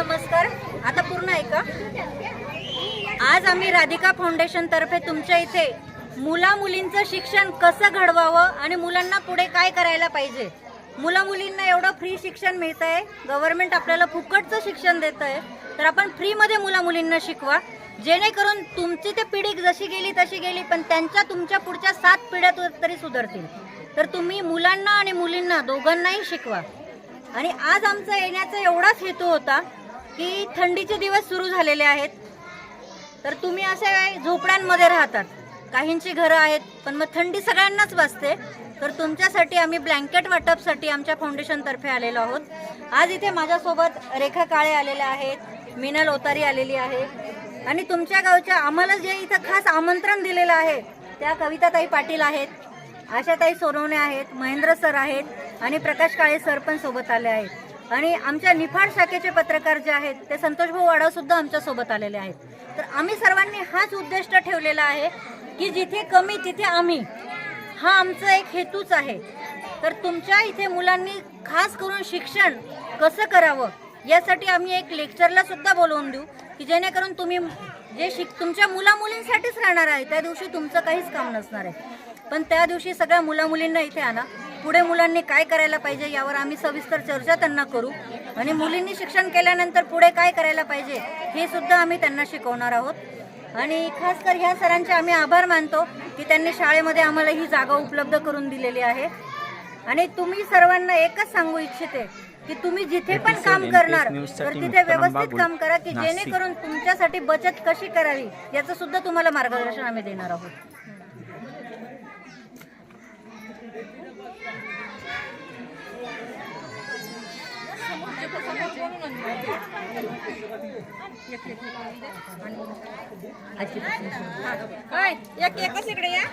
नमस्कार. आता पूर्ण ऐका आज आम्ही राधिका फाउंडेशन तर्फे तुमच्या इथे मुला मुलींचं शिक्षण कसं घडवावं आणि मुलांना पुढे काय करायला पाहिजे? मुला मुलींना एवढं फ्री शिक्षण मिळत आहे गव्हर्नमेंट आपल्याला फुकटचं शिक्षण देत आहे तर आपण फ्रीमध्ये मुला मुलींना शिकवा. जेणेकरून तुमची ते पिढी जशी गेली तशी गेली पण त्यांच्या तुमच्या पुढच्या सात पिढ्या तरी सुधारतील. तर तुम्ही मुलांना आणि मुलींना दोघांनाही शिकवा. आणि आज आमचा येण्याचा एवढाच हेतू होता की थंडीचे दिवस सुरू झालेले आहेत. तर तुम्ही असे झोपड्यांमध्ये राहतात. काहींची घरं आहेत पण मग थंडी सगळ्यांनाच बसते तर तुमच्यासाठी आम्ही ब्लँकेट वाटपसाठी आमच्या फाउंडेशनतर्फे आलेलो आहोत. आज इथे माझ्यासोबत रेखा काळे आलेल्या आहेत मीनल ओतारी आलेली आहे. आणि तुमच्या गावच्या आम्हाला जे इथं खास आमंत्रण दिलेलं आहे त्या कविताताई पाटील आहेत आशाताई सोनवणे आहेत महेंद्र सर आहेत आणि प्रकाश काळे सर पण सोबत आले आहेत. आणि आमच्या निफाड शाखेचे पत्रकार जे आहेत ते संतोष भाऊ वाडाव सुद्धा आमच्यासोबत आलेले आहेत. तर आम्ही सर्वांनी हाच उद्दिष्ट ठेवलेला आहे की जिथे कमी तिथे आम्ही. हा आमचा एक हेतूच आहे. तर तुमच्या इथे मुलांनी खास करून शिक्षण कसं करावं यासाठी आम्ही एक लेक्चरला सुद्धा बोलवून देऊ की जेणेकरून तुम्ही जे शिक तुमच्या मुलामुलींसाठीच राहणार आहे त्या दिवशी तुमचं काहीच काम नसणार आहे. पण त्या दिवशी सगळ्या मुलामुलींना इथे आणा. पुढे मुलांनी काय करायला पाहिजे यावर आम्ही सविस्तर चर्चा त्यांना करू. आणि मुलींनी शिक्षण केल्यानंतर पुढे काय करायला पाहिजे हे सुद्धा आम्ही त्यांना शिकवणार आहोत. आणि खास कर ह्या सरांचे आम्ही आभार मानतो की त्यांनी शाळेमध्ये आम्हाला ही जागा उपलब्ध करून दिलेली आहे. आणि तुम्ही सर्वांना एकच सांगू इच्छिते की तुम्ही जिथे पण काम करणार तर तिथे व्यवस्थित काम करा की. जेणेकरून तुमच्यासाठी बचत कशी करावी याचं सुद्धा तुम्हाला मार्गदर्शन आम्ही देणार आहोत. एक एकच इकडे या